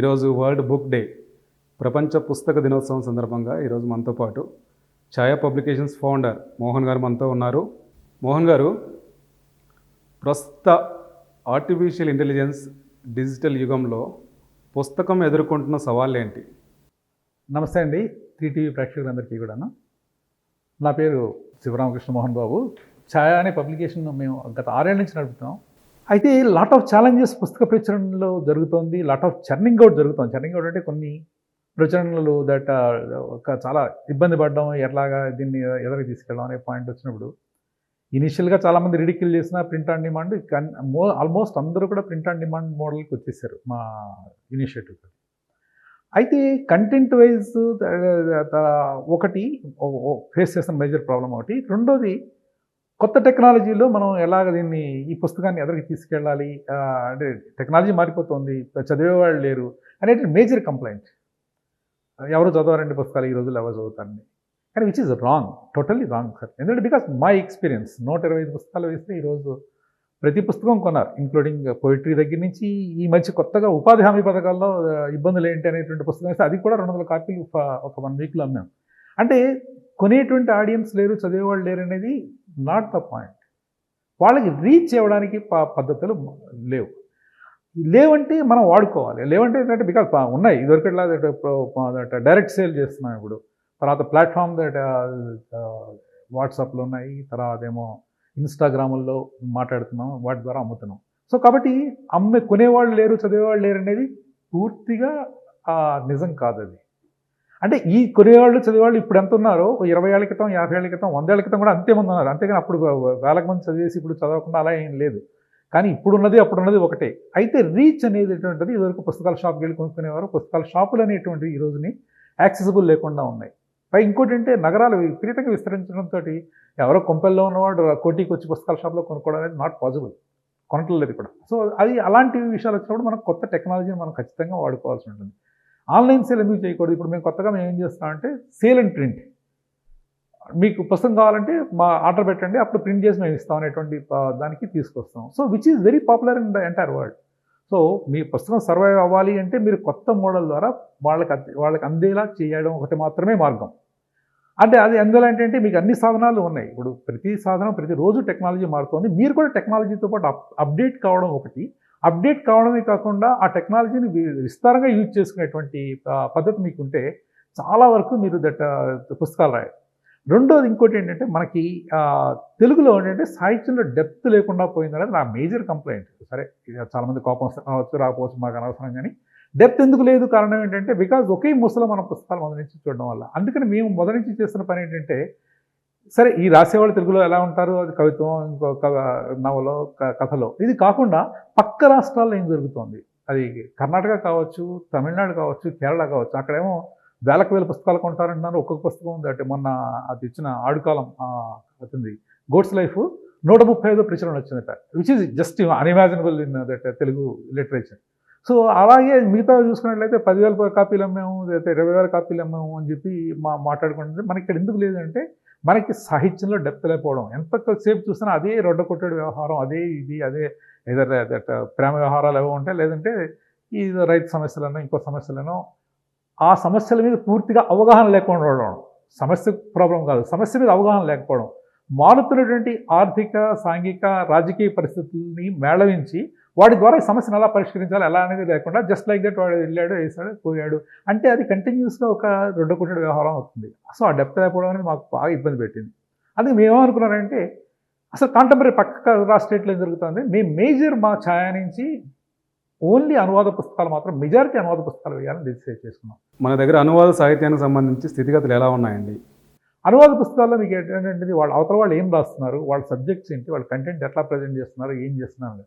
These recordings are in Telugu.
ఈరోజు వరల్డ్ బుక్ డే ప్రపంచ పుస్తక దినోత్సవం సందర్భంగా ఈరోజు మనతో పాటు ఛాయా పబ్లికేషన్స్ ఫౌండర్ మోహన్ గారు మనతో ఉన్నారు. మోహన్ గారు ప్రస్తుత ఆర్టిఫిషియల్ ఇంటెలిజెన్స్ డిజిటల్ యుగంలో పుస్తకం ఎదుర్కొంటున్న సవాళ్ళు ఏంటి నమస్తే అండి త్రీ టీవీ ప్రేక్షకులందరికీ కూడాను. నా పేరు శివరామకృష్ణ మోహన్ బాబు. ఛాయా అనే పబ్లికేషన్ మేము గత ఆరేళ్ళ నుంచి నడుపుతున్నాం. అయితే లాట్ ఆఫ్ ఛాలెంజెస్ పుస్తక ప్రచురణలో జరుగుతోంది లాట్ ఆఫ్ చర్నింగ్ అవుట్ జరుగుతుంది. చర్నింగ్ అవుట్ అంటే కొన్ని ప్రచురణలు దట్ uh, ఒక చాలా ఇబ్బంది పడడం ఎట్లాగా దీన్ని ఎదరికి తీసుకెళ్ళడం అనే పాయింట్ వచ్చినప్పుడు ఇనిషియల్గా చాలామంది రిడిక్యూల్ చేసిన ప్రింట్ ఆన్ డిమాండ్ మో ఆల్మోస్ట్ అందరూ కూడా ప్రింట్ ఆన్ డిమాండ్ మోడల్కి వచ్చేసారు మా ఇనిషియేటివ్ అయితే కంటెంట్ వైజ్ ఒకటి ఫేస్ చేసిన మేజర్ ప్రాబ్లం ఒకటి. రెండోది కొత్త టెక్నాలజీలో మనం ఎలాగ దీన్ని ఈ పుస్తకాన్ని ఎదరికి తీసుకెళ్ళాలి? అంటే టెక్నాలజీ మారిపోతుంది చదివేవాళ్ళు లేరు అనేది మేజర్ కంప్లైంట్. ఎవరు చదవారండి పుస్తకాలు ఈ రోజుల్లో ఎవరు చదువుతారండి? కానీ which is wrong totally wrong sir ఎందుకంటే బికాస్ మై ఎక్స్పీరియన్స్ నూట ఇరవై ఐదు పుస్తకాలు వేస్తే ఈరోజు ప్రతి పుస్తకం కొన్నారు ఇంక్లూడింగ్ పోయిటరీ దగ్గర నుంచి ఈ మధ్య కొత్తగా ఉపాధి హామీ పథకాల్లో ఇబ్బందులు ఏంటి అనేటువంటి పుస్తకం వేస్తే అది కూడా రెండు వందల కాపీలు ఫ- ఒక వన్ వీక్లో అమ్మాం. అంటే కొనేటువంటి ఆడియన్స్ లేరు చదివేవాళ్ళు లేరు అనేది నాట్ ద పాయింట్ వాళ్ళకి రీచ్ అవ్వడానికి ప- పద్ధతులు లేవు. లేవంటే మనం వాడుకోవాలి. లేవంటే ఏంటంటే బికాస్ ఉన్నాయి. ఇదివరకట్లా డైరెక్ట్ సేల్ చేస్తున్నాం ఇప్పుడు. తర్వాత ప్లాట్ఫామ్ దట్ వాట్సాప్లో ఉన్నాయి. తర్వాత ఏమో ఇన్స్టాగ్రాముల్లో మాట్లాడుతున్నాం. వాటి ద్వారా అమ్ముతున్నాం. సో కాబట్టి అమ్మే కొనేవాళ్ళు లేరు చదివేవాళ్ళు లేరు అనేది పూర్తిగా నిజం కాదు అది. అంటే ఈ కొనేవాళ్ళు చదివేవాళ్ళు ఇప్పుడు ఎంత ఉన్నారో ఇరవై ఏళ్ళ క్రితం యాభై ఏళ్ళ క్రితం వంద ఏళ్ళ క్రితం కూడా అంతే మంది ఉన్నారు. అంతేగాని అప్పుడు వేలకు మంది చదివేసి ఇప్పుడు చదవకుండా అలా ఏం లేదు. కానీ ఇప్పుడున్నది అప్పుడున్నది ఒకటే. అయితే రీచ్ అనేది ఎటువంటిది ఇదివరకు పుస్తకాల షాప్కి వెళ్ళి కొనుక్కునేవారు. పుస్తకాల షాపులు అనేటువంటివి ఈ రోజుని యాక్సెసిబుల్ లేకుండా ఉన్నాయి. పై ఇంకోటి అంటే నగరాలు విపరీతంగా విస్తరించడంతో ఎవరో కొంపెల్లో ఉన్నవాడు కోటికి వచ్చి పుస్తకాల షాప్లో కొనుక్కోవడం అనేది నాట్ పాసిబుల్ కొనట్లేదు కూడా సో అది అలాంటి విషయాలు వచ్చినప్పుడు మనం కొత్త టెక్నాలజీని మనం ఖచ్చితంగా వాడుకోవాల్సి ఉంటుంది. ఆన్లైన్ సేల్ ఎందుకు చేయకూడదు? ఇప్పుడు మేము కొత్తగా మేము ఏం చేస్తామంటే సేల్ అండ్ ప్రింట్. మీకు పుస్తకం కావాలంటే మా ఆర్డర్ పెట్టండి అప్పుడు ప్రింట్ చేసి మేము ఇస్తాం అనేటువంటి దానికి తీసుకొస్తాం so which is very popular in the entire world so మీ పుస్తకం సర్వైవ్ అవ్వాలి అంటే మీరు కొత్త మోడల్ ద్వారా వాళ్ళకి వాళ్ళకి అందేలా చేయడం ఒకటి మాత్రమే మార్గం. అంటే అది అందులో ఏంటంటే మీకు అన్ని సాధనాలు ఉన్నాయి. ఇప్పుడు ప్రతి సాధనం ప్రతిరోజు టెక్నాలజీ మారుతుంది. మీరు కూడా టెక్నాలజీతో పాటు అప్ అప్డేట్ కావడం ఒకటి. అప్డేట్ కావడమే కాకుండా ఆ టెక్నాలజీని వి- విస్తారంగా యూజ్ చేసుకునేటువంటి పద్ధతి మీకు ఉంటే చాలా వరకు మీరు దట్ పుస్తకాలు రాయాలి. రెండోది ఇంకోటి ఏంటంటే మనకి తెలుగులో ఏంటంటే సాహిత్యంలో డెప్త్ లేకుండా పోయిందనేది నా మేజర్ కంప్లైంట్. సరే చాలామంది కోపం వస్తే- రావచ్చు రాకపోవచ్చు మాకు అనవసరం కానీ. డెప్త్ ఎందుకు లేదు కారణం ఏంటంటే బికాజ్ ఒకే ముసలో మన పుస్తకాలు మొదటి నుంచి చూడడం వల్ల. అందుకని మేము మొదటి నుంచి చేస్తున్న పని ఏంటంటే సరే ఈ రాసేవాళ్ళు తెలుగులో ఎలా ఉంటారు? అది కవిత్వం ఇంకో నవలో క- కథలో. ఇది కాకుండా పక్క రాష్ట్రాల్లో ఏం జరుగుతోంది? అది కర్ణాటక కావచ్చు తమిళనాడు కావచ్చు కేరళ కావచ్చు అక్కడేమో వేలకు వేల పుస్తకాలు కొంటారంటున్నారు. ఒక్కొక్క పుస్తకం ఉంది. అంటే మొన్న అది ఇచ్చిన ఆడుకాలం అవుతుంది గోడ్స్ లైఫ్ నూట ముప్పై ఐదో ప్రచురణ వచ్చిందట. Which is just unimaginable in that Telugu literature so అలాగే మిగతా చూసుకున్నట్లయితే పదివేల కాపీలు అమ్మాము లేకపోతే ఇరవై వేల కాపీలు అమ్మాము అని చెప్పి మా మాట్లాడుకుంటుంటే మనకి ఇక్కడ ఎందుకు లేదంటే మనకి సాహిత్యంలో డెప్త్ లేకపోవడం. ఎంతసేపు చూసినా అదే రొడ్డ కొట్టేడు వ్యవహారం అదే ఇది అదే ఏదో దట్ ప్రేమ వ్యవహారాలు ఏవో ఉంటాయి లేదంటే ఈ రైతు సమస్యలనో ఇంకో సమస్యలనో ఆ సమస్యల మీద పూర్తిగా అవగాహన లేకుండా ఉండడం. సమస్య ప్రాబ్లం కాదు. సమస్య మీద అవగాహన లేకపోవడం. మారుతున్నటువంటి ఆర్థిక సాంఘిక రాజకీయ పరిస్థితుల్ని మేళవించి వాటి ద్వారా ఈ సమస్యను ఎలా పరిష్కరించాలి ఎలా అనేది లేకుండా జస్ట్ లైక్ దట్ వాడు వెళ్ళాడు వేసాడు పోయాడు. అంటే అది కంటిన్యూస్గా ఒక రెండు కొట్టడు వ్యవహారం అవుతుంది. సో ఆ డెప్త్ లేకపోవడం అనేది మాకు బాగా ఇబ్బంది పెట్టింది. అందుకే మేమేమనుకున్నారంటే అసలు కాంటెంపరీ పక్క రాష్ట్రేట్లో ఏం జరుగుతుంది? మేము మేజర్ మా ఛాయ నుంచి ఓన్లీ అనువాద పుస్తకాలు మాత్రం మెజారిటీ అనువాద పుస్తకాలు వేయాలని డిసైడ్ చేసుకున్నాం. మన దగ్గర అనువాద సాహిత్యానికి సంబంధించి స్థితిగతులు ఎలా ఉన్నాయండి? అనువాద పుస్తకాల్లో మీకు ఏంటంటే వాళ్ళ అవతల వాళ్ళు ఏం రాస్తున్నారు? వాళ్ళ సబ్జెక్ట్స్ ఏంటి? వాళ్ళ కంటెంట్ ఎట్లా ప్రజెంట్ చేస్తున్నారు? ఏం చేస్తున్నారు.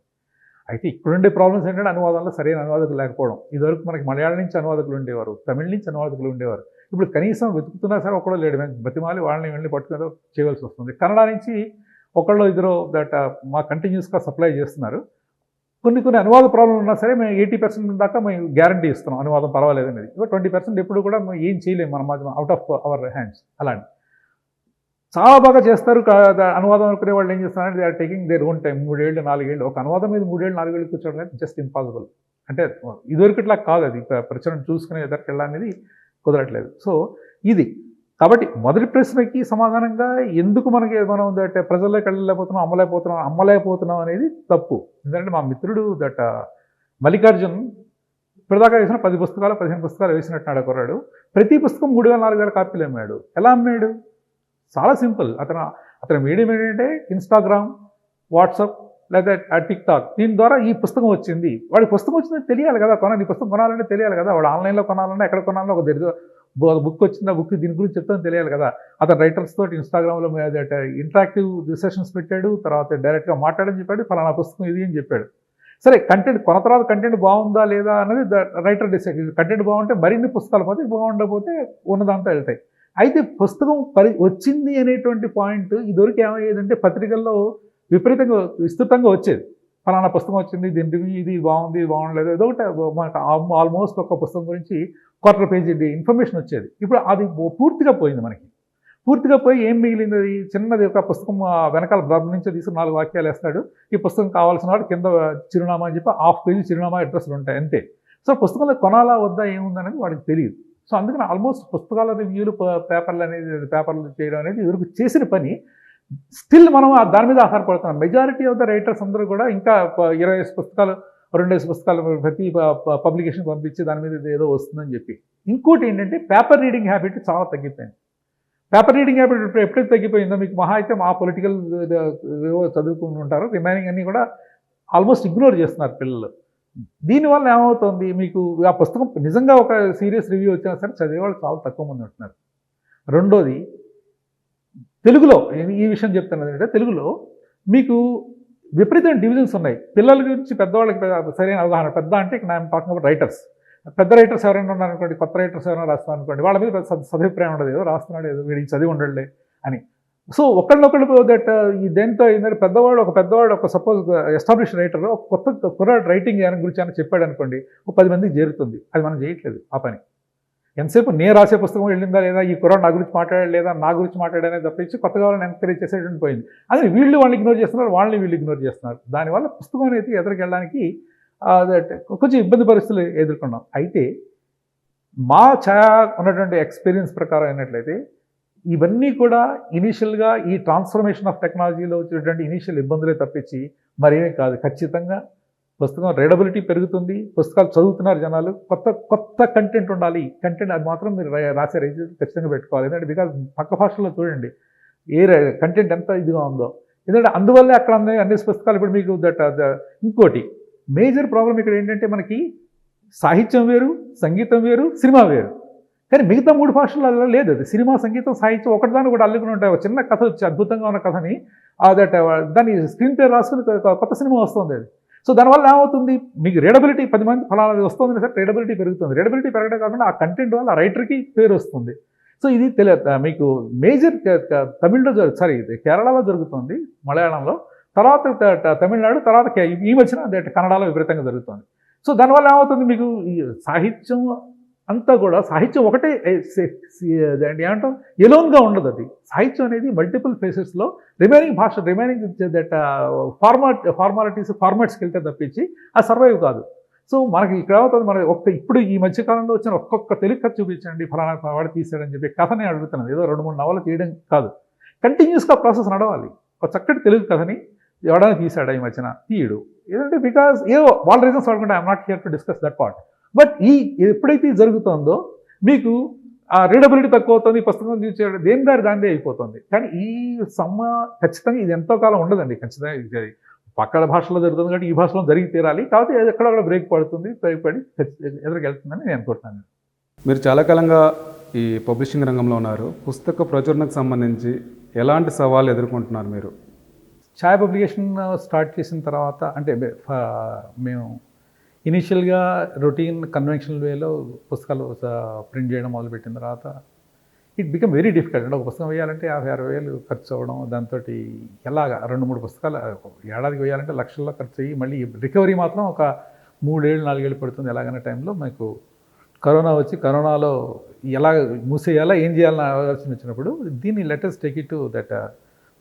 అయితే ఇప్పుడుండే ప్రాబ్లమ్స్ ఏంటంటే అనువాదంలో సరైన అనువాదకులు లేకపోవడం. ఇదివరకు మనకి మలయాళం నుంచి అనువాదకులు ఉండేవారు తమిళ నుంచి అనువాదకులు ఉండేవారు. ఇప్పుడు కనీసం వెతుకుతున్నా సరే ఒకడో లేడు. మేము బతిమాలి వాళ్ళని వెళ్ళి పట్టుకుని చేయవలసి వస్తుంది. కన్నడ నుంచి ఒకళ్ళు ఇద్దరు దట్ uh, మా కంటిన్యూస్గా సప్లై చేస్తున్నారు. కొన్ని కొన్ని అనువాద ప్రాబ్లం ఉన్నా సరే మేము ఎయిటీ పర్సెంట్ దాకా మేము గ్యారంటీ ఇస్తున్నాం. అనువాదం పర్వాలేదు అనేది. ట్వంటీ పర్సెంట్ ఎప్పుడు కూడా మేము ఏం చేయలేము. మన మాధ్యమం అవుట్ ఆఫ్ అవర్ హ్యాండ్స్ అలాంటి చాలా బాగా చేస్తారు అనువాదం అనుకునే వాళ్ళు ఏం చేస్తారంటే they are taking their own time మూడేళ్ళు నాలుగేళ్ళు. ఒక అనువాదం మీద మూడేళ్ళు నాలుగేళ్ళు కూర్చోవడం అనేది జస్ట్ ఇంపాసిబుల్ అంటే ఇదివరకట్లా కాదు అది. ప్రచురణ చూసుకునే ఎదరికి వెళ్ళాలనేది కుదరట్లేదు. సో ఇది. కాబట్టి మొదటి ప్రశ్నకి సమాధానంగా ఎందుకు మనకి మనం దట్ ప్రజల్లోకి వెళ్ళలేకపోతున్నాం అమ్మలేకపోతున్నాం అమ్మలేకపోతున్నాం అనేది తప్పు. ఎందుకంటే మా మిత్రుడు దట్ మల్లికార్జున్ ఇప్పటిదాకా వేసిన పది పుస్తకాలు పదిహేను పుస్తకాలు వేసినట్టున్నాడు ఆ కుర్రాడు. ప్రతి పుస్తకం మూడు వేల నాలుగు వేల కాపీలు అమ్మాడు. ఎలా అమ్మాడు? చాలా సింపుల్. అతను అతని మీడియం ఏంటంటే ఇన్స్టాగ్రామ్ వాట్సాప్ లేదా టిక్టాక్. దీని ద్వారా ఈ పుస్తకం వచ్చింది. వాడి పుస్తకం వచ్చిందని తెలియాలి కదా కొనాలి. ఈ పుస్తకం కొనాలంటే తెలియాలి కదా. వాడు ఆన్లైన్లో కొనాలన్నా ఎక్కడ కొనాలన్నా ఒక దగ్గర బుక్ వచ్చిందా బుక్ దీని గురించి చెప్తాను తెలియాలి కదా. అతను రైటర్స్ తోటి ఇన్స్టాగ్రామ్లో ఇంటరాక్టివ్ డిసెషన్స్ పెట్టాడు తర్వాత డైరెక్ట్గా మాట్లాడని చెప్పాడు ఫలానా పుస్తకం ఇది అని చెప్పాడు. సరే కంటెంట్ కొన తర్వాత కంటెంట్ బాగుందా లేదా అనేది రైటర్ డిసైడ్ కంటెంట్ బాగుంటే మరిన్ని పుస్తకాలు పోతే బాగుండకపోతే ఉన్నదంతా వెళ్తాయి. అయితే పుస్తకం పరి వచ్చింది అనేటువంటి పాయింట్ ఇదివరకు ఏమయ్యేదంటే పత్రికల్లో విపరీతంగా విస్తృతంగా వచ్చేది. ఫలానా పుస్తకం వచ్చింది దీని ఇది బాగుంది బాగుండలేదు ఏదో ఒకటి మనకు ఆల్మోస్ట్ ఒక పుస్తకం గురించి క్వార్టర్ పేజీ ఇన్ఫర్మేషన్ వచ్చేది. ఇప్పుడు అది పూర్తిగా పోయింది మనకి. పూర్తిగా పోయి ఏం మిగిలింది? చిన్నది ఒక పుస్తకం వెనకాల బ్రబ్ నుంచి తీసుకుని నాలుగు వాక్యాలు వేస్తాడు. ఈ పుస్తకం కావాల్సిన వాడు కింద చిరునామా అని చెప్పి హాఫ్ పేజీ చిరునామా అడ్రస్లు ఉంటాయి అంతే. సో పుస్తకంలో కొనాలా వద్దా ఏముందనేది వాడికి తెలియదు. సో అందుకని ఆల్మోస్ట్ పుస్తకాల రివ్యూలు పేపర్లు అనేది పేపర్లు చేయడం అనేది ఇవరకు చేసిన పని. స్టిల్ మనం ఆ దాని మీద ఆధారపడుతున్నాం. మెజారిటీ ఆఫ్ ద రైటర్స్ అందరూ కూడా ఇంకా ఇరవై ఐదు పుస్తకాలు రెండు పుస్తకాలు ప్రతి పబ్లికేషన్ పంపించి దాని మీద ఏదో వస్తుందని చెప్పి. ఇంకోటి ఏంటంటే పేపర్ రీడింగ్ హ్యాబిట్ చాలా తగ్గిపోయింది. పేపర్ రీడింగ్ హ్యాబిట్ ఎప్పుడైతే తగ్గిపోయిందో మీకు మహా అయితే మా పొలిటికల్ చదువుకుంటుంటారు రిమైనింగ్ అన్నీ కూడా ఆల్మోస్ట్ ఇగ్నోర్ చేస్తున్నారు పిల్లలు. దీనివల్ల ఏమవుతుంది? మీకు ఆ పుస్తకం నిజంగా ఒక సీరియస్ రివ్యూ వచ్చినా సరే చదివేవాళ్ళు చాలా తక్కువ మంది ఉంటున్నారు. రెండోది తెలుగులో ఈ- విషయం చెప్తున్నది ఏంటంటే తెలుగులో మీకు విపరీతమైన డివిజన్స్ ఉన్నాయి. పిల్లల గురించి పెద్దవాళ్ళకి పెద్ద- సరైన అవగాహన పెద్ద అంటే ఇక నేను టాకింగ్ అబౌట్ రైటర్స్ పెద్ద రైటర్స్ ఎవరైనా ఉన్నారనుకోండి కొత్త రైటర్స్ ఎవరైనా రాస్తారనుకోండి వాళ్ళ మీద పెద్ద సదభిప్రాయం ఉండదు. ఏదో రాస్తున్నాడు ఏదో వీడికి చదివి ఉండలే అని. సో ఒకళ్ళొకళ్ళు దట్ uh, ఈ దేంతో ఏంటంటే పెద్దవాడు ఒక పెద్దవాడు ఒక సపోజ్ ఎస్టాబ్లిష్ రైటర్ ఒక కొత్త కుర్రాడు రైటింగ్ ఏమైనా గురించి అని చెప్పాడు అనుకోండి ఒక పది మందికి చేరుతుంది. అది మనం చేయట్లేదు ఆ పని. ఎంతసేపు నేను రాసే పుస్తకం వెళ్ళిందా లేదా? ఈ కుర్రాడు నా గురించి మాట్లాడాడు లేదా నా గురించి మాట్లాడానే తప్పించి కొత్తగా వాళ్ళని ఎంకరేజ్ చేసేటువంటి పోయింది. అదే వీళ్ళు వాళ్ళని ఇగ్నోర్ చేస్తున్నారు వాళ్ళని వీళ్ళు ఇగ్నోర్ చేస్తున్నారు. దానివల్ల పుస్తకం అనేది ఎదురుకెళ్ళడానికి ఆ, కొంచెం ఇబ్బంది పరిస్థితులు ఎదుర్కొన్నాం. అయితే మా ఛాయా ఉన్నటువంటి ఎక్స్పీరియన్స్ ప్రకారం అయినట్లయితే ఇవన్నీ కూడా ఇనీషియల్గా ఈ ట్రాన్స్ఫర్మేషన్ ఆఫ్ టెక్నాలజీలో వచ్చినటువంటి ఇనీషియల్ ఇబ్బందులే తప్పించి మరేమీ కాదు. ఖచ్చితంగా పుస్తకం రీడబిలిటీ పెరుగుతుంది. పుస్తకాలు చదువుతున్నారు జనాలు. కొత్త కొత్త కంటెంట్ ఉండాలి. కంటెంట్ అది మాత్రం మీరు రాసే రైతు ఖచ్చితంగా పెట్టుకోవాలి. ఎందుకంటే బికాజ్ పక్క భాషల్లో చూడండి. ఏ కంటెంట్ ఎంత ఇదిగా ఉందో. ఎందుకంటే అందువల్లే అక్కడ అన్ని అన్ని పుస్తకాలు ఇప్పుడు మీకు దట్ ఇంకోటి. మేజర్ ప్రాబ్లం ఇక్కడ ఏంటంటే మనకి సాహిత్యం వేరు సంగీతం వేరు సినిమా వేరు. కానీ మిగతా మూడు భాషలలో లేదు. అది సినిమా సంగీతం సాహిత్యం ఒకటిదాన్ని కూడా అల్లుకుని ఉంటాయి. ఒక చిన్న కథ వచ్చి అద్భుతంగా ఉన్న కథని ఆ దట్ దాన్ని స్క్రీన్ పేరు రాసుకుని కొత్త సినిమా వస్తుంది అది. సో దానివల్ల ఏమవుతుంది? మీకు రీడబిలిటీ పది మంది ఫలాలు వస్తుంది సార్ రీడబిలిటీ పెరుగుతుంది. రీడబిలిటీ పెరగడం కాకుండా ఆ కంటెంట్ వల్ల ఆ రైటర్కి పేరు వస్తుంది. సో ఇది తెలి మీకు మేజర్ తమిళ్ళో సారీ కేరళలో జరుగుతుంది మలయాళంలో. తర్వాత తమిళనాడు తర్వాత ఈ మధ్యన కన్నడలో విపరీతంగా జరుగుతుంది. సో దానివల్ల ఏమవుతుంది? మీకు ఈ సాహిత్యం అంతా కూడా సాహిత్యం ఒకటే ఏ, సే- ఏమంటాం? ఎలోన్గా ఉండదు అది. సాహిత్యం అనేది మల్టిపుల్ ఫేసెస్లో రిమైనింగ్ భాష రిమైనింగ్ దట్ ఫార్మాట్ ఫార్మాలిటీస్ ఫార్మాట్స్కి వెళ్తే తప్పించి అది సర్వైవ్ కాదు. సో మనకి ఇక్కడ అవుతుంది మన ఒక్క ఇప్పుడు ఈ మధ్య కాలంలో వచ్చిన ఒక్కొక్క తెలుగు కథ చూపించండి ఫలానా వాడు తీసాడని చెప్పి కథనే అడుగుతున్నాను. ఏదో రెండు మూడు నవలు తీయడం కాదు. కంటిన్యూస్గా ప్రాసెస్ నడవాలి. ఒక చక్కటి తెలుగు కథని ఎవడైనా తీశాడా ఈ మధ్యన? తీయడు. ఏంటంటే బికాస్ ఏవో వాళ్ళ రీజన్స్ వాడుకుంటే I'm not here to discuss that part but ఈ ఎప్పుడైతే జరుగుతుందో మీకు ఆ రీడబిలిటీ తక్కువ అవుతుంది పుస్తకం చూసే దేని దారి దానిదే అయిపోతుంది. కానీ ఈ సమ్మ ఖచ్చితంగా ఇది ఎంతో కాలం ఉండదండి ఖచ్చితంగా ఇది పక్కన భాషలో జరుగుతుంది కాబట్టి ఈ భాషలో జరిగి తీరాలి. కాకపోతే ఎక్కడొక్కడ బ్రేక్ పడుతుంది బ్రేక్ పడి ఎదురుకు వెళ్తుందని నేను అనుకుంటున్నాను. మీరు చాలా కాలంగా ఈ పబ్లిషింగ్ రంగంలో ఉన్నారు. పుస్తక ప్రచురణకు సంబంధించి ఎలాంటి సవాళ్ళు ఎదుర్కొంటున్నారు మీరు? ఛాయ్ పబ్లికేషన్ స్టార్ట్ చేసిన తర్వాత అంటే మేము ఇనీషియల్గా రొటీన్ కన్వెన్షనల్ వేలో పుస్తకాలు ప్రింట్ చేయడం మొదలుపెట్టిన తర్వాత ఇట్ బికమ్ వెరీ డిఫికల్ట్. అంటే ఒక పుస్తకం వేయాలంటే యాభై అరవై వేలు ఖర్చు అవ్వడం దాంతో ఎలాగా రెండు మూడు పుస్తకాలు ఏడాదికి వేయాలంటే లక్షల్లో ఖర్చు అయ్యి మళ్ళీ రికవరీ మాత్రం ఒక మూడేళ్ళు నాలుగేళ్ళు పడుతుంది ఎలాగనే టైంలో. మీకు కరోనా వచ్చి కరోనాలో ఎలా మూసేయాలా ఏం చేయాలని ఆలోచన వచ్చినప్పుడు దీన్ని latest take it to that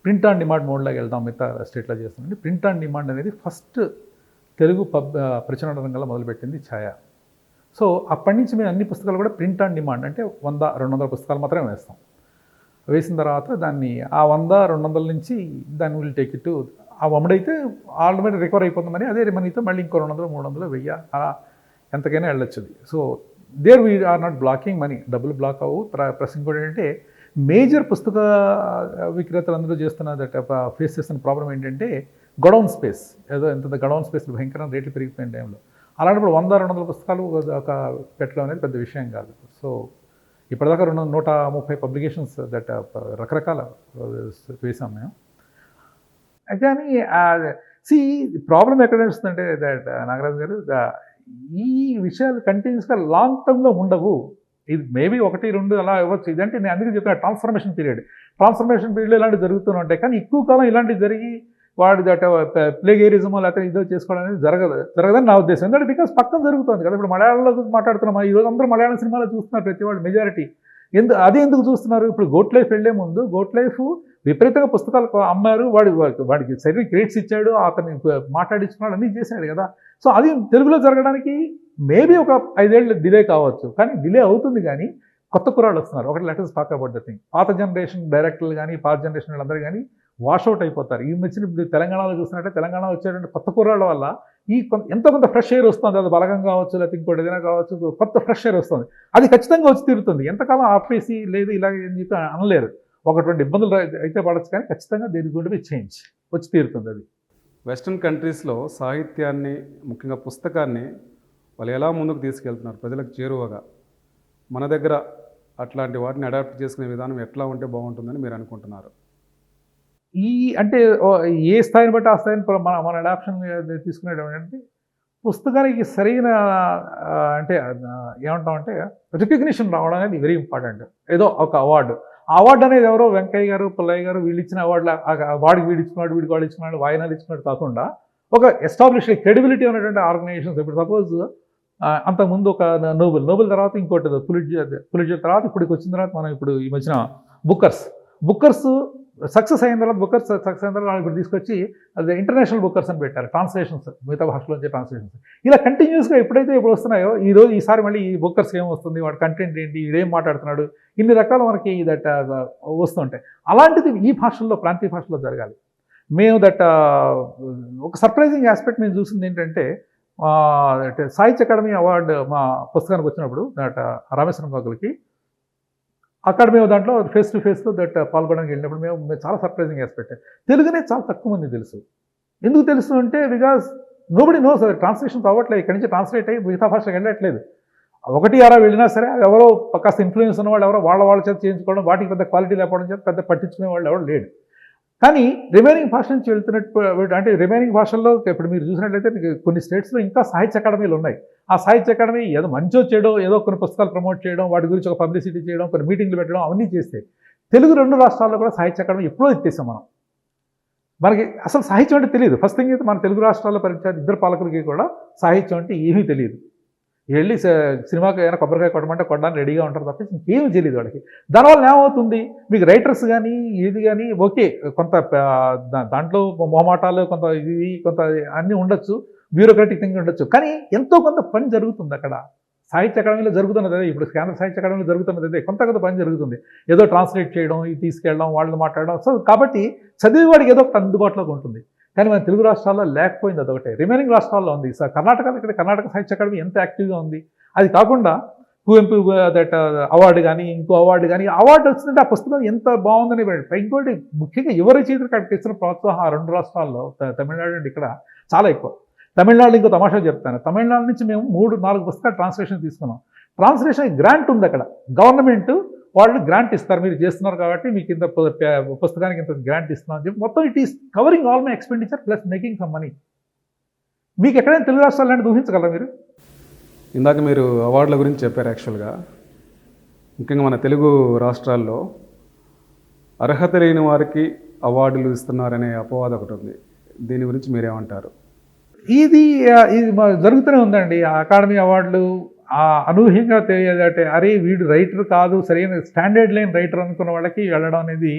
print on demand మోడ్లోకి వెళ్దాం మిగతా స్టేట్లో చేస్తామండి ప్రింట్ ఆన్ డిమాండ్ అనేది ఫస్ట్ తెలుగు పబ్ ప్రచురణ రంగంలో మొదలుపెట్టింది ఛాయ. సో అప్పటి నుంచి మేము అన్ని పుస్తకాలు కూడా ప్రింట్ ఆన్ డిమాండ్ అంటే వంద రెండు వందల పుస్తకాలు మాత్రమే వేస్తాం. వేసిన తర్వాత దాన్ని ఆ వంద రెండు వందల నుంచి దాన్ని విల్ టేక్ ఇట్ ఆ వమ్ముడైతే ఆల్రెడీ రికవర్ అయిపోతుందని అదే మనీతో మళ్ళీ ఇంకో రెండు వందలు మూడు వందలు వెయ్యి అలా ఎంతకైనా వెళ్ళొచ్చుది so there we are not blocking money డబ్బులు బ్లాక్ అవ్వు. ప్రశ్న కూడా ఏంటంటే మేజర్ పుస్తక విక్రేతలు అందరూ చేస్తున్న ఫేస్ uh, చేస్తున్న ప్రాబ్లం ఏంటంటే గొడౌన్ స్పేస్ ఏదో ఎంత గొడౌన్ స్పేస్ భయంకరంగా రేట్లు పెరిగిపోయిన టైంలో. అలాంటప్పుడు వంద రెండు వందల పుస్తకాలు ఒక పెట్టడం అనేది పెద్ద విషయం కాదు. సో ఇప్పటిదాకా రెండు నూట ముప్పై పబ్లికేషన్స్ దట్ రకరకాల వేసాం మేము. కానీ సి ప్రాబ్లం ఎక్కడ నడుస్తుందంటే దట్ నాగరాజు గారు ఈ విషయాలు కంటిన్యూస్గా లాంగ్ టర్మ్లో ఉండవు. ఇది మేబీ ఒకటి రెండు అలా ఇవ్వచ్చు. ఇదంటే నేను అందుకే చెప్పిన ట్రాన్స్ఫర్మేషన్ పీరియడ్. ట్రాన్స్ఫర్మేషన్ పీరియడ్లో ఇలాంటివి జరుగుతూనే ఉంటాయి. కానీ ఎక్కువ కాలం ఇలాంటివి జరిగి వాడి దట్ ప్లేగేరిజమో లేకపోతే ఇదో చేసుకోవడం అనేది జరగదు. జరగదని నా ఉద్దేశం. ఎందుకంటే బికాస్ పక్కన జరుగుతుంది కదా. ఇప్పుడు మలయాళంలో మాట్లాడుతున్నాం ఈ రోజు అందరూ మలయాళం సినిమాలో చూస్తున్నారు ప్రతి వాళ్ళు మెజారిటీ ఎందు అది ఎందుకు చూస్తున్నారు? ఇప్పుడు గోట్ లైఫ్ వెళ్ళే ముందు గోట్ లైఫ్ విపరీతంగా పుస్తకాలు అమ్మారు. వాడి వాడికి- వాడికి క్రెడిట్స్ ఇచ్చాడు. అతన్ని మాట్లాడించుకున్నాడు అన్నీ చేశాడు కదా. సో అది తెలుగులో జరగడానికి మేబీ ఒక ఐదేళ్ళు డిలే కావచ్చు. కానీ డిలే అవుతుంది కానీ కొత్త కురాళ్ళు వస్తున్నారు. ఒకటి let us talk about the thing పాత జనరేషన్ డైరెక్టర్లు కానీ పాత జనరేషన్ వాళ్ళందరూ కానీ వాషౌట్ అయిపోతారు. ఈ మధ్యన ఇప్పుడు తెలంగాణలో చూసినట్టే తెలంగాణ వచ్చేటువంటి కొత్త కూరళ్ళ వల్ల ఈ కొంత ఎంతో కొంత ఫ్రెష్ ఎయిర్ వస్తుంది. అది బలగం కావచ్చు లేకపోతే ఇంకోటి ఏదైనా కావచ్చు కొత్త ఫ్రెష్ ఎయిర్ వస్తుంది. అది ఖచ్చితంగా వచ్చి తీరుతుంది. ఎంతకాలం ఆపేసి లేదు ఇలాగే అని చెప్పి అనలేరు. ఒకటువంటి ఇబ్బందులు అయితే పడచ్చు కానీ ఖచ్చితంగా దేని గురించి చేంజ్ వచ్చి తీరుతుంది అది. వెస్ట్రన్ కంట్రీస్లో సాహిత్యాన్ని ముఖ్యంగా పుస్తకాన్ని వాళ్ళు ఎలా ముందుకు తీసుకెళ్తున్నారు? ప్రజలకు చేరువగా. మన దగ్గర అట్లాంటి వాటిని అడాప్ట్ చేసుకునే విధానం ఎట్లా ఉంటే బాగుంటుందని మీరు అనుకుంటున్నారు? ఈ అంటే ఏ స్థాయిని బట్టి ఆ స్థాయిని మన మన అడాప్షన్ తీసుకునేటం ఏంటంటే పుస్తకానికి సరైన అంటే ఆ, ఏమంటాం అంటే రికగ్నిషన్ రావడం అనేది వెరీ ఇంపార్టెంట్ ఏదో ఒక అవార్డు ఆ అవార్డు అనేది ఎవరో వెంకయ్య గారు పుల్లయ్య గారు వీళ్ళు ఇచ్చిన అవార్డు వాడికి వీడు ఇచ్చినాడు వీడికి వాడు ఇచ్చినాడు వాయినాలు ఇచ్చినాడు కాకుండా ఒక ఎస్టాబ్లిష్ క్రెడిబిలిటీ ఉన్నటువంటి ఆర్గనైజేషన్స్ ఇప్పుడు సపోజ్ అంతకుముందు ఒక నోబెల్ నోబెల్ తర్వాత ఇంకోటి పులిట్ పులిట్ తర్వాత ఇప్పటికి వచ్చిన తర్వాత మనం ఇప్పుడు ఈ మధ్యన బుక్కర్స్ బుక్కర్స్ సక్సెస్ అయిన తర్వాత బుక్కర్స్ సక్సెస్ అయిన తర్వాత వాళ్ళు ఇప్పుడు తీసుకొచ్చి అది ఇంటర్నేషనల్ బుక్కర్స్ అని పెట్టారు. ట్రాన్స్లేషన్స్ మిగతా భాషలో నుంచి ట్రాన్స్లేషన్స్. ఇలా కంటిన్యూస్గా ఎప్పుడైతే ఇప్పుడు వస్తున్నాయో ఈ రోజు ఈసారి మళ్ళీ ఈ బుక్కర్స్ ఏం వస్తుంది? వాడు కంటెంట్ ఏంటి? ఇదేం మాట్లాడుతున్నాడు? ఇన్ని రకాలు మనకి దట్ వస్తుంటాయి. అలాంటిది ఈ భాషల్లో ప్రాంతీయ భాషలో జరగాలి. మేము దట్ ఒక సర్ప్రైజింగ్ ఆస్పెక్ట్ మేము చూసింది ఏంటంటే సాహిత్య అకాడమీ అవార్డు మా పుస్తకానికి వచ్చినప్పుడు దట్ రామేశ్వరం అక్కడ అకాడమీ దాంట్లో ఫేస్ టు ఫేస్లో దట్ పాల్గొనడానికి వెళ్ళినప్పుడు మేము మేము చాలా సర్ప్రైజింగ్ ఆస్పెక్ట్ తెలుగునే చాలా తక్కువ మంది తెలుసు. ఎందుకు తెలుసు అంటే బికాస్ నోబడి నోస్ అది ట్రాన్స్లేషన్స్ అవ్వట్లేదు ఇక్కడి నుంచి ట్రాన్స్లేట్ అయ్యి మిగతా భాషకు వెళ్ళట్లేదు. ఒకటి అలా వెళ్ళినా సరే ఎవరో కాస్త ఇన్ఫ్లుయెన్స్ ఉన్న వాళ్ళు ఎవరో వాళ్ళ వాళ్ళ చేత చేయించుకోవడం వాటికి పెద్ద క్వాలిటీ లేకపోవడం చేత పెద్ద పట్టించుకునే వాళ్ళు ఎవరు లేడు కానీ రిమైనింగ్ భాష నుంచి వెళ్తున్నట్టు అంటే రిమైనింగ్ భాషల్లో ఇప్పుడు మీరు చూసినట్లయితే కొన్ని స్టేట్స్లో ఇంకా సాహిత్య అకాడమీలు ఉన్నాయి. ఆ సాహిత్య అకాడమీ ఏదో మంచో చేయడం ఏదో కొన్ని పుస్తకాలు ప్రమోట్ చేయడం వాటి గురించి ఒక పబ్లిసిటీ చేయడం కొన్ని మీటింగ్లు పెట్టడం అవన్నీ చేస్తే తెలుగు రెండు రాష్ట్రాల్లో కూడా సాహిత్య అకాడమీ ఎప్పుడో ఎత్తేసాం మనం. మనకి అసలు సాహిత్యం అంటే తెలియదు. ఫస్ట్ థింగ్ అయితే మన తెలుగు రాష్ట్రాల్లో పరిచయం ఇద్దరు పాలకులకి కూడా సాహిత్యం అంటే ఏమీ తెలియదు. వెళ్ళి సినిమాకి ఏమైనా కొబ్బరికాయ కొట్టమంటే కొట్టడానికి రెడీగా ఉంటారు తప్ప ఇంకేమీ తెలియదు వాళ్ళకి దానివల్ల ఏమవుతుంది? మీకు రైటర్స్ కానీ ఇది కానీ ఓకే కొంత దాంట్లో మొహమాటాలు కొంత ఇది కొంత అన్నీ ఉండొచ్చు బ్యూరోక్రాటిక్ థింగ్ ఉండొచ్చు. కానీ ఎంతో కొంత పని జరుగుతుంది అక్కడ. సాహిత్య అకాడమీలో జరుగుతున్నది అదే. ఇప్పుడు కేంద్ర సాహిత్య అకాడమీలో జరుగుతున్నది అదే. కొంత కొంత పని జరుగుతుంది. ఏదో ట్రాన్స్లేట్ చేయడం ఇది తీసుకెళ్ళడం వాళ్ళు మాట్లాడడం. సో కాబట్టి చదివి వాడికి ఏదో ఒకటి అందుబాటులోకి ఉంటుంది. కానీ మన తెలుగు రాష్ట్రాల్లో లేకపోయింది అదొకటే. రిమైనింగ్ రాష్ట్రాల్లో ఉంది. సార్ కర్ణాటక ఇక్కడ కర్ణాటక సాహిత్య అకాడమీ ఎంత యాక్టివ్గా ఉంది? అది కాకుండా కువెంపు దట్ అవార్డు కానీ ఇంకో అవార్డు కానీ అవార్డు వచ్చిందంటే ఆ పుస్తకం ఎంత బాగుందని పెట్టి ఇంకోటి ముఖ్యంగా ఎవరి చేతులకు అక్కడికి ఇచ్చిన ప్రోత్సాహం ఆ రెండు రాష్ట్రాల్లో తమిళనాడు అండ్ ఇక్కడ చాలా ఎక్కువ. తమిళనాడు ఇంకో తమాషా చెప్తాను. తమిళనాడు నుంచి మేము మూడు నాలుగు పుస్తకాలు ట్రాన్స్లేషన్ తీసుకున్నాం. ట్రాన్స్లేషన్ గ్రాంట్ ఉంది అక్కడ. గవర్నమెంట్ వాళ్ళు గ్రాంట్ ఇస్తారు మీరు చేస్తున్నారు కాబట్టి మీకు ఇంత పుస్తకానికి ఇంత గ్రాంట్ ఇస్తున్నాం అని చెప్పి మొత్తం it is covering all my expenditure plus making some money మీకు ఎక్కడైనా తెలుగు రాష్ట్రాలు అంటే ఊహించగలరా మీరు? ఇందాక మీరు అవార్డుల గురించి చెప్పారు యాక్చువల్గా ముఖ్యంగా మన తెలుగు రాష్ట్రాల్లో అర్హత లేని వారికి అవార్డులు ఇస్తున్నారనే అపవాదం ఒకటి ఉంది. దీని గురించి మీరేమంటారు? ఇది ఇది జరుగుతూనే ఉందండి. అకాడమీ అవార్డులు అనూహ్యంగా తెలియదంటే అరే వీడు రైటర్ కాదు సరైన స్టాండర్డ్ లైన్ రైటర్ అనుకున్న వాళ్ళకి వెళ్ళడం అనేది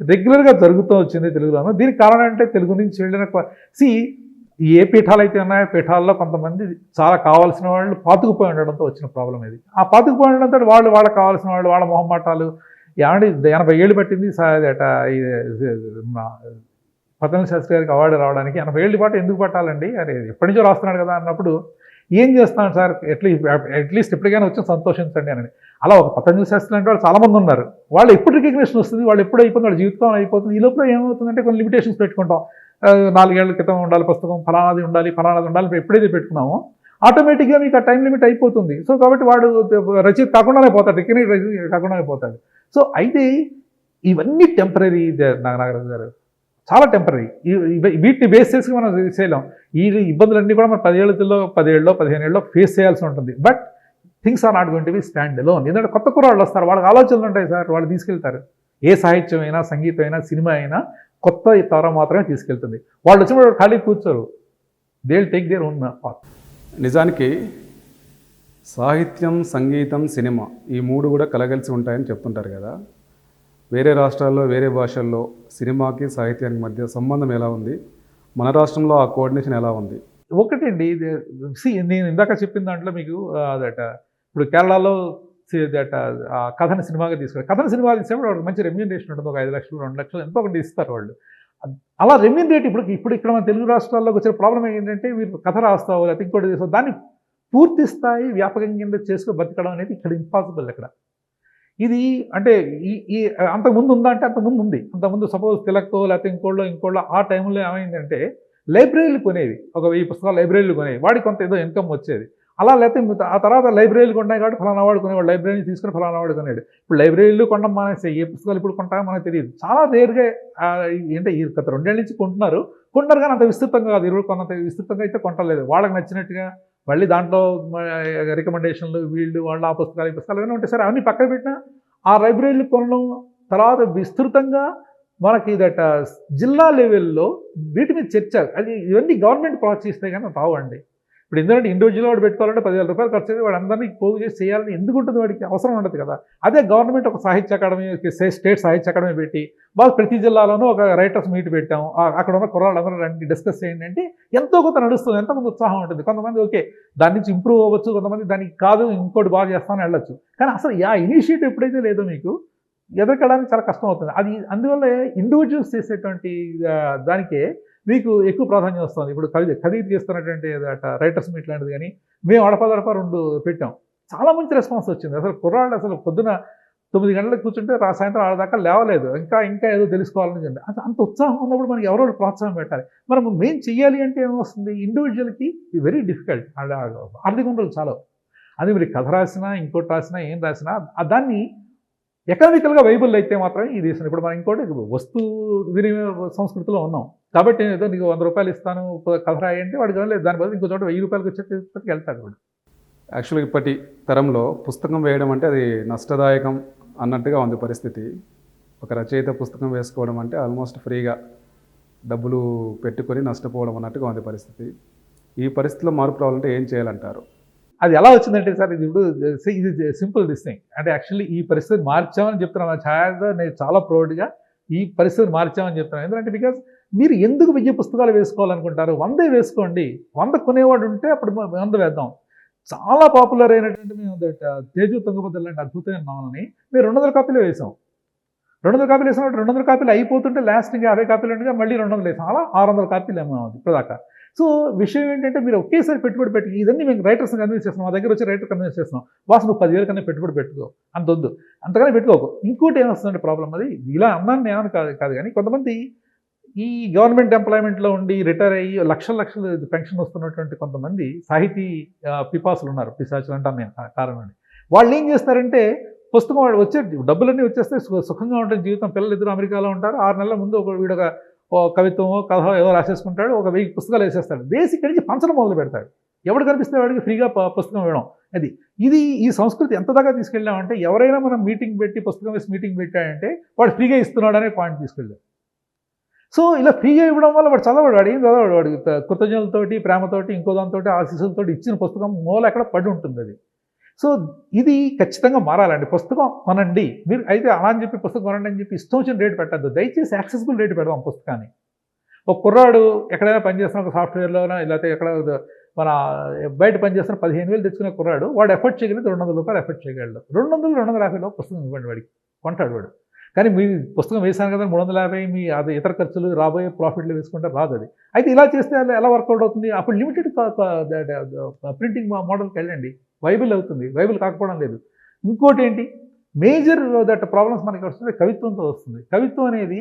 రెగ్యులర్గా జరుగుతూ వచ్చింది తెలుగులోను. దీనికి కారణం అంటే తెలుగు నుంచి వెళ్ళిన సి ఏ పీఠాలు అయితే ఉన్నాయో పీఠాల్లో కొంతమంది చాలా కావాల్సిన వాళ్ళు పాతుకుపోయి ఉండడంతో వచ్చిన ప్రాబ్లం ఇది. ఆ పాతుకుపోయి ఉండడంతో వాళ్ళు వాళ్ళకి కావాల్సిన వాళ్ళు వాళ్ళ మొహమాటాలు ఏమంటే ఎనభై ఏళ్ళు పట్టింది సా- అట పతంజలి శాస్త్రి గారికి అవార్డు రావడానికి ఎనభై ఏళ్ళు పాటు ఎందుకు పట్టాలండి? అరే ఎప్పటి నుంచో రాస్తున్నాడు కదా అన్నప్పుడు ఏం చేస్తాను సార్? ఎట్లీ అట్లీస్ట్ ఎప్పటికైనా వచ్చి సంతోషించండి అని. అలా ఒక పతంజలి శాస్త్రి అంటే వాళ్ళు చాలామంది ఉన్నారు. వాళ్ళు ఎప్పుడు రికగ్నేషన్ వస్తుంది? వాళ్ళు ఎప్పుడు అయిపోతుంది? వాళ్ళ జీవితం అయిపోతుంది? ఈ లోపల ఏమవుతుందంటే కొన్ని లిమిటేషన్స్ పెట్టుకుంటాం. నాలుగేళ్ళ క్రితం ఉండాలి పుస్తకం ఫలానాది ఉండాలి ఫలానాది ఉండాలి ఎప్పుడైతే పెట్టుకున్నామో ఆటోమేటిక్గా మీకు ఆ టైం లిమిట్ అయిపోతుంది. సో కాబట్టి వాడు రచయిత కాకుండానే పోతాడు రికగ్నైజ్ రచయిత కాకుండానే పోతాడు. సో అయితే ఇవన్నీ టెంపరీ నాగరాజు గారు. చాలా టెంపరీ వీటిని బేస్ చేసి మనం చేయలేం. ఈ ఇబ్బందులన్నీ కూడా మనం పదేళ్ళలో పదేళ్ళలో పదిహేను ఏళ్ళలో ఫేస్ చేయాల్సి ఉంటుంది. But things are not going to be stand alone ఎందుకంటే కొత్త కుర్రాళ్ళు వస్తారు. వాళ్ళకి ఆలోచనలు ఉంటాయి సార్. వాళ్ళు తీసుకెళ్తారు. ఏ సాహిత్యం అయినా సంగీతం అయినా సినిమా అయినా కొత్త తరం మాత్రమే తీసుకెళ్తుంది. వాళ్ళు వచ్చినప్పుడు ఖాళీ కూర్చోరు. They will take their own path నిజానికి సాహిత్యం సంగీతం సినిమా ఈ మూడు కూడా కలగలిసి ఉంటాయని చెప్తుంటారు కదా. వేరే రాష్ట్రాల్లో వేరే భాషల్లో సినిమాకి సాహిత్యానికి మధ్య సంబంధం ఎలా ఉంది? మన రాష్ట్రంలో ఆ కోఆర్డినేషన్ ఎలా ఉంది? ఒకటండి ఇది సి నేను ఇందాక చెప్పిన దాంట్లో మీకు అదట ఇప్పుడు కేరళలో దట్ ఆ కథను సినిమాగా తీసుకున్నారు కథను సినిమా తీసేప్పుడు వాళ్ళకి మంచి రెమ్యూనరేషన్ ఉంటుంది ఒక ఐదు లక్షలు రెండు లక్షలు ఎంతో ఒకటి ఇస్తారు వాళ్ళు. అలా రెమ్యూనరేట్ ఇప్పుడు ఇప్పుడు ఇక్కడ మన తెలుగు రాష్ట్రాల్లోకి వచ్చిన ప్రాబ్లం ఏంటంటే మీరు కథ రాస్తావు లేకపోతే ఇంకోటి చేస్తావు దాన్ని పూర్తి స్థాయి వ్యాపకం కింద చేసుకుని బతకడం అనేది ఇక్కడ ఇంపాసిబుల్ ఇక్కడ. ఇది అంటే ఈ ఈ అంతకుముందు ఉందా అంటే అంతకుముందు ఉంది. అంతకుముందు సపోజ్ తిలక్కో లేకపోతే ఇంకోళ్ళో ఇంకోళ్ళో ఆ టైంలో ఏమైందంటే లైబ్రరీలు కొనేవి. ఒక వెయ్యి పుస్తకాలు లైబ్రరీలు కొనేవి. వాడికి కొంత ఏదో ఇన్కమ్ వచ్చేది. అలా లేకపోతే ఆ తర్వాత లైబ్రరీలు కొన్నాయి కాబట్టి ఫలానా వాడు కొనేవాడు. లైబ్రరీని తీసుకుని ఫలానా వాడు కొనేవాడు ఇప్పుడు లైబ్రరీలు కొనడం మానేసి ఏ పుస్తకాలు ఇప్పుడు కొంటాయో మనకు తెలియదు. చాలా రేర్గా ఏంటంటే ఈ గత రెండేళ్ళ నుంచి కొంటున్నారు. కొంటున్నారు కానీ అంత విస్తృతంగా కాదు. ఇరవై కొన్నంత విస్తృతంగా అయితే కొంటలేదు. వాళ్ళకి నచ్చినట్టుగా మళ్ళీ దాంట్లో రికమెండేషన్లు వీళ్ళు వాళ్ళ ఆ పుస్తకాలు ఈ పుస్తకాలు ఏమైనా ఉంటాయి సరే అవన్నీ పక్కన పెట్టినా ఆ లైబ్రరీలు కొనడం తర్వాత విస్తృతంగా మనకి ఇదట జిల్లా లెవెల్లో వీటి మీద చర్చ అది ఇవన్నీ గవర్నమెంట్ ప్రోత్సహిస్తే కానీ రావండి ఇప్పుడు ఎందుకంటే ఇండివిజువల్ వాడు పెట్టుకోవాలంటే పదివేల రూపాయలు ఖర్చు అయితే వాడు అందరినీ పోగు చేసి చేయాలని ఎందుకు ఉంటుంది వాడికి? అవసరం ఉండదు కదా. అదే గవర్నమెంట్ ఒక సాహిత్య అకాడమీ స్టేట్ సాహిత్య అకాడమీ పెట్టి వాళ్ళు ప్రతి జిల్లాలోనూ ఒక రైటర్స్ మీట్ పెట్టాం అక్కడ ఉన్న కుర్రాళ్ళందరూ రండి డిస్కస్ చేయండి అంటే ఎంతో కొంత నడుస్తుంది ఎంతో ఉత్సాహం ఉంటుంది. కొంతమంది ఓకే దాని నుంచి ఇంప్రూవ్ అవ్వచ్చు కొంతమంది దానికి కాదు ఇంకోటి బాగా చేస్తామని వెళ్ళొచ్చు. కానీ అసలు ఆ ఇనిషియేటివ్ ఎప్పుడైతే లేదో మీకు ఎదగడానికి చాలా కష్టం అవుతుంది. అది అందువల్ల ఇండివిజువల్స్ చేసేటువంటి దానికే మీకు ఎక్కువ ప్రాధాన్యం వస్తుంది. ఇప్పుడు కవి ఖరీదు చేస్తున్నటువంటి రైటర్స్ మీట్ లాంటిది కానీ మేము అడపదడప రెండు పెట్టాం. చాలా మంచి రెస్పాన్స్ వచ్చింది. అసలు కుర్రాళ్ళు అసలు పొద్దున తొమ్మిది గంటలకు కూర్చుంటే రా సాయంత్రం ఆరు దాకా లేవలేదు. ఇంకా ఇంకా ఏదో తెలుసుకోవాలని చెప్పి. అంత అంత ఉత్సాహం ఉన్నప్పుడు మనకి ఎవరో ప్రోత్సాహం పెట్టాలి. మనం మేం చెయ్యాలి అంటే ఏమొస్తుంది? ఇండివిజువల్కి వెరీ డిఫికల్ట్ ఆర్థిక వనరులు చాలా అది మీరు కథ రాసినా ఇంకోటి రాసినా ఏం రాసినా దాన్ని ఎకనామికల్గా వైబుల్ అయితే మాత్రమే ఈ దేశం. ఇప్పుడు మనం ఇంకోటి వస్తువు వినియోగ సంస్కృతిలో ఉన్నాం. కాబట్టి నేను ఏదో నీకు వంద రూపాయలు ఇస్తాను కథ రాయంటే వాడికి లేదు. దాని బదులు ఇంకో చోట వెయ్యి రూపాయలకి వచ్చేటప్పటికి వెళ్తాడు వాడు. యాక్చువల్గా ఇప్పటి తరంలో పుస్తకం వేయడం అంటే అది నష్టదాయకం అన్నట్టుగా ఉంది పరిస్థితి. ఒక రచయిత పుస్తకం వేసుకోవడం అంటే ఆల్మోస్ట్ ఫ్రీగా డబ్బులు పెట్టుకొని నష్టపోవడం అన్నట్టుగా ఉంది పరిస్థితి. ఈ పరిస్థితిలో మార్పు రావాలంటే ఏం చేయాలంటారు? అది ఎలా వచ్చిందంటే సార్ ఇది ఇప్పుడు ఇది సింపుల్ దిస్ థింగ్ అంటే యాక్చువల్లీ ఈ పరిస్థితి మార్చామని చెప్తున్నాను ఛాయాగా నేను చాలా ప్రౌడ్గా ఈ పరిస్థితిని మార్చామని చెప్తున్నాను ఎందుకంటే బికాస్ మీరు ఎందుకు విద్య పుస్తకాలు వేసుకోవాలనుకుంటారు? వందే వేసుకోండి. వంద కొనేవాడు ఉంటే అప్పుడు వంద వేద్దాం. చాలా పాపులర్ అయినటువంటి మేము తేజు తుంగభద్ర లాంటి అద్భుతమైన నవలని మేము రెండు వందల కాపీలు వేసాం. రెండు వందల కాపీలు వేసినప్పుడు రెండు వందల కాపీలు అయిపోతుంటే లాస్ట్ ఇంకా యాభై కాపీలు ఉండగా మళ్ళీ రెండు వందలు వేసాం. అలా ఆరు వందల కాపీలు ఏమో ఇప్పటిదాకా. సో విషయం ఏంటంటే మీరు ఒకేసారి పెట్టుబడి పెట్టి ఇదన్నీ మేము రైటర్స్ కన్విన్స్ చేస్తున్నాం మా దగ్గర వచ్చి రైటర్ కన్విన్స్ చేస్తున్నాం. వాసు నువ్వు పదివేల కన్నా పెట్టుబడి పెట్టుకో అంత వద్దు. అంతకనే పెట్టుకోకు. ఇంకోటి ఏమొస్తుందంటే ప్రాబ్లం అది ఇలా అన్నాను ఏమని కాదు కాదు కానీ కొంతమంది ఈ గవర్నమెంట్ ఎంప్లాయ్మెంట్లో ఉండి రిటైర్ అయ్యి లక్షల లక్షలు పెన్షన్ వస్తున్నటువంటి కొంతమంది సాహితీ పిపాసులు ఉన్నారు. పిశాచులు అంటాను నేను ఆ కారణం వాళ్ళు ఏం చేస్తారంటే పుస్తకం వాళ్ళు వచ్చే డబ్బులన్నీ వచ్చేస్తే సుఖంగా ఉంటుంది జీవితం. పిల్లలు ఇద్దరు అమెరికాలో ఉంటారు. ఆరు నెలల ముందు ఒక వీడొక ఓ కవిత్వమో కథ ఏదో రాసేసుకుంటాడు ఒక వెయ్యి పుస్తకాలు వేసేస్తాడు. వేసి ఇక్కడి నుంచి పంచడం మొదలు పెడతాడు. ఎవడు కనిపిస్తే వాడికి ఫ్రీగా పుస్తకం ఇవ్వడం అది ఇది ఈ సంస్కృతి ఎంత దాకా తీసుకెళ్ళామంటే ఎవరైనా మనం మీటింగ్ పెట్టి పుస్తకం వేసి మీటింగ్ పెట్టాడంటే వాడు ఫ్రీగా ఇస్తున్నాడు అనే పాయింట్ తీసుకెళ్ళాడు. సో ఇలా ఫ్రీగా ఇవ్వడం వల్ల వాడు చదవడు. వాడు ఏం చదవడు? వాడు కృతజ్ఞతలతోటి ప్రేమతోటి ఇంకో దానితోటి ఆశీస్సులతోటి ఇచ్చిన పుస్తకం మూల ఎక్కడ పడి ఉంటుంది అది. సో ఇది ఖచ్చితంగా మారాలండి. పుస్తకం కొనండి. మీరు అయితే అలా అని చెప్పి పుస్తకం కొనండి అని చెప్పి ఇష్టం వచ్చిన రేటు పెట్టద్దు. దయచేసి యాక్సెసిబుల్ రేటు పెడదాం పుస్తకాన్ని. ఒక కుర్రాడు ఎక్కడైనా పనిచేస్తున్న ఒక సాఫ్ట్వేర్లో లేకపోతే ఎక్కడ మన బయట పనిచేస్తున్న పదిహేను వేలు తెచ్చుకునే కుర్రాడు వాడు ఎఫర్ట్ చేయగలిగితే రెండు వందల రూపాయలు ఎఫర్ట్ చేయగలడు. రెండు వందలు రెండు వందల యాభైలో పుస్తకం ఇవ్వండి వాడికి. కొంటాడు వాడు. కానీ మీ పుస్తకం వేసాను కదా మూడు వందల యాభై మీ అది ఇతర ఖర్చులు రాబోయే ప్రాఫిట్లు వేసుకుంటే రాదు అది. అయితే ఇలా చేస్తే ఎలా వర్కౌట్ అవుతుంది? అప్పుడు లిమిటెడ్ ప్రింటింగ్ మోడల్కి వెళ్ళండి. వైబుల్ అవుతుంది. వైబుల్ కాకపోవడం లేదు. ఇంకోటి ఏంటి? మేజర్ దట్ ప్రాబ్లమ్స్ మనకి వస్తుంది కవిత్వంతో వస్తుంది. కవిత్వం అనేది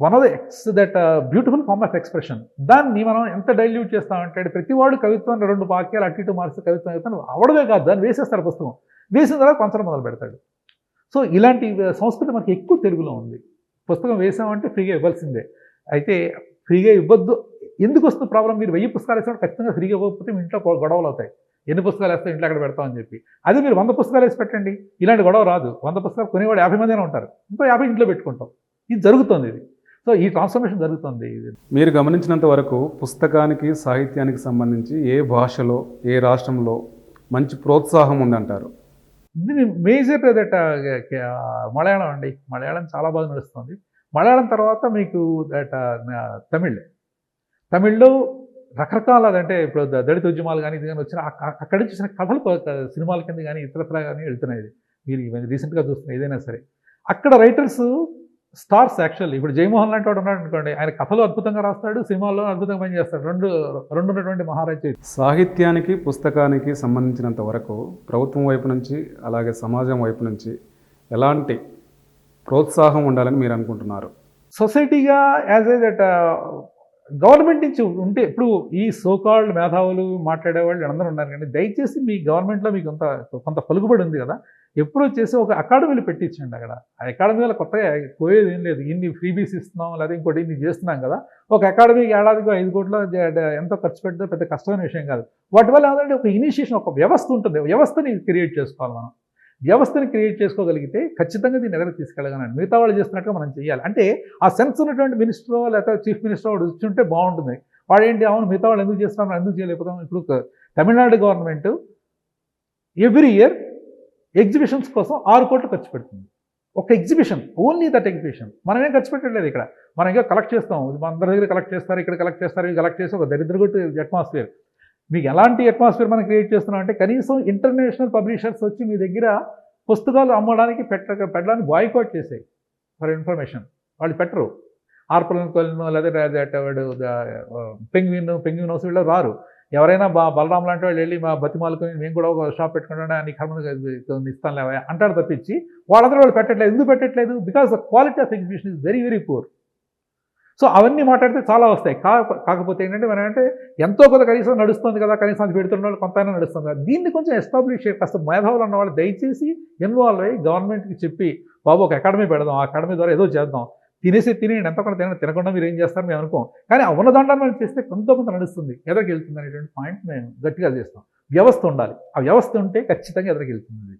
one of the X that beautiful form of expression దాన్ని మనం ఎంత డైల్యూట్ చేస్తామంటే ప్రతివాడు కవిత్వాన్ని రెండు వాక్యాలు అటు ఇటు మార్చి కవిత్వం అవుతాను అవడమే కాదు దాన్ని వేసేస్తారు పుస్తకం. వేసిన తర్వాత కొంచెం మొదలు పెడతాడు సో ఇలాంటి సంస్కృతి మనకి ఎక్కువ తెలుగులో ఉంది. పుస్తకం వేసామంటే ఫ్రీగా ఇవ్వాల్సిందే. అయితే ఫ్రీగా ఇవ్వద్దు. ఎందుకు వస్తుంది ప్రాబ్లం? మీరు వెయ్యి పుస్తకాలు వేసినప్పుడు ఖచ్చితంగా ఫ్రీగా ఇవ్వకపోతే మీ ఇంట్లో గొడవలు అవుతాయి. ఎన్ని పుస్తకాలు వేస్తే ఇంట్లో అక్కడ పెడతామని చెప్పి. అదే మీరు వంద పుస్తకాలు వేసి పెట్టండి. ఇలాంటి గొడవ రాదు. వంద పుస్తకాలు కొనేవాడు యాభై మందినే ఉంటారు. ఇంకో యాభై ఇంట్లో పెట్టుకుంటాం. ఇది జరుగుతుంది ఇది. సో ఈ ట్రాన్స్ఫర్మేషన్ జరుగుతుంది ఇది. మీరు గమనించినంత వరకు పుస్తకానికి సాహిత్యానికి సంబంధించి ఏ భాషలో ఏ రాష్ట్రంలో మంచి ప్రోత్సాహం ఉందంటారు? దీని మేజర్ దట్ మలయాళం అండి. మలయాళం చాలా బాగా నడుస్తుంది. మలయాళం తర్వాత మీకు దట్ తమిళ్. తమిళ్ళో రకరకాల అంటే ఇప్పుడు దళిత ఉద్యమాలు కానీ ఇది కానీ వచ్చిన అక్కడి నుంచి వచ్చిన కథలు సినిమాల కింద కానీ ఇతరత్ర కానీ వెళ్తున్నాయి మీరు రీసెంట్గా చూస్తున్న ఏదైనా సరే. అక్కడ రైటర్స్ స్టార్స్ యాక్చువల్లీ ఇప్పుడు జయమోహన్ లాంటి వాడు ఉన్నాడు అనుకోండి ఆయన కథలు అద్భుతంగా రాస్తాడు సినిమాల్లో అద్భుతంగా పనిచేస్తాడు. రెండు రెండు ఉన్నటువంటి మహారాజు సాహిత్యానికి పుస్తకానికి సంబంధించినంత వరకు ప్రభుత్వం వైపు నుంచి అలాగే సమాజం వైపు నుంచి ఎలాంటి ప్రోత్సాహం ఉండాలని మీరు అనుకుంటున్నారు? సొసైటీగా యాజ్ ఏ దట్ గవర్నమెంట్ నుంచి ఉంటే ఇప్పుడు ఈ సోకాల్డ్ మేధావులు మాట్లాడేవాళ్ళు అందరూ ఉన్నారు కానీ దయచేసి మీ గవర్నమెంట్లో మీకు కొంత కొంత పలుకుబడి ఉంది కదా. ఎప్పుడు వచ్చేసి ఒక అకాడమీలు పెట్టించండి అక్కడ. ఆ అకాడమీలో కొత్తగా పోయేది ఏం లేదు. ఇన్ని ఫ్రీబీస్ ఇస్తున్నాం లేదా ఇంకోటి ఇన్ని చేస్తున్నాం కదా. ఒక అకాడమీకి ఏడాదికి ఐదు కోట్ల ఎంత ఖర్చు పెడితే పెద్ద కష్టమైన విషయం కాదు. వాటి వల్ల ఏంటంటే ఒక ఇనిషియేషన్ ఒక వ్యవస్థ ఉంటుంది. వ్యవస్థని క్రియేట్ చేసుకోవాలి మనం. వ్యవస్థని క్రియేట్ చేసుకోగలిగితే ఖచ్చితంగా దీన్ని ఎక్కడ తీసుకెళ్ళగలను. మిగతా వాళ్ళు చేస్తున్నట్టుగా మనం చేయాలి అంటే ఆ సెన్స్ ఉన్నటువంటి మినిస్టరో లేకపోతే చీఫ్ మినిస్టర్ వాడు వచ్చి బాగుంటుంది. వాడు ఏంటి అవును మిగతా వాళ్ళు ఎందుకు చేస్తున్నాం ఎందుకు చేయలేకపోతాం? ఇప్పుడు Tamil Nadu government every year exhibitions కోసం ఆరు కోట్లు ఖర్చు పెడుతుంది. ఒక ఎగ్జిబిషన్ ఓన్లీ దట్ ఎగ్జిబిషన్. మనమేం ఖర్చు పెట్టలేదు ఇక్కడ. మనం ఇంకా కలెక్ట్ చేస్తాం. మన అందరి దగ్గర కలెక్ట్ చేస్తారు ఇక్కడ కలెక్ట్ చేస్తారు ఇవి కలెక్ట్ చేసి ఒక దరిద్ర కొట్టు అట్మాస్ఫియర్ మీకు ఎలాంటి అట్మాస్ఫియర్ మనం క్రియేట్ చేస్తున్నాం అంటే కనీసం ఇంటర్నేషనల్ పబ్లిషర్స్ వచ్చి మీ దగ్గర పుస్తకాలు అమ్మడానికి పెట్ట పెట్టడానికి బాయ్కాట్ చేసాయి ఫర్ ఇన్ఫర్మేషన్ వాళ్ళు పెట్టరు. ఆర్పలను కొలను లేదా వాడు పెంగ్విన్ పెంగ్విన్ హౌస్ వీళ్ళు రారు. ఎవరైనా బా బలరాం లాంటి వాళ్ళు వెళ్ళి మా బతిమాలకు మేము కూడా ఒక షాప్ పెట్టుకుంటా నీ కర్మ ఇస్తాను లేవా అంటారు తప్పించి వాళ్ళందరూ వాళ్ళు పెట్టట్లేదు. ఎందుకు పెట్టట్లేదు? Because the quality of exhibition is very very poor so అవన్నీ మాట్లాడితే చాలా వస్తాయి. కా కాకపోతే ఏంటంటే మనం అంటే ఎంతో కొంత కనీసం నడుస్తుంది కదా కనీసం అది పెడుతున్న వాళ్ళు కొంత అయినా నడుస్తుంది కదా. దీన్ని కొంచెం ఎస్టాబ్లిష్ చేయ. కాస్త మేధావులు ఉన్న వాళ్ళు దయచేసి ఇన్వాల్వ్ అయ్యి గవర్నమెంట్కి చెప్పి బాబు ఒక అకాడమీ పెడదాం. ఆ అకాడమీ ద్వారా ఏదో చేద్దాం. తినేసి తినేయండి. ఎంత కొంత తినండి తినకుండా మీరు ఏం చేస్తారు? మేము అనుకోం. కానీ ఆ ఉన్న మనం చేస్తే కొంత కొంత నడుస్తుంది. ఎదరికి వెళ్తుంది అనేటువంటి పాయింట్ మేము గట్టిగా చేస్తాం. వ్యవస్థ ఉండాలి. ఆ వ్యవస్థ ఉంటే ఖచ్చితంగా ఎదరికి వెళ్తుంది.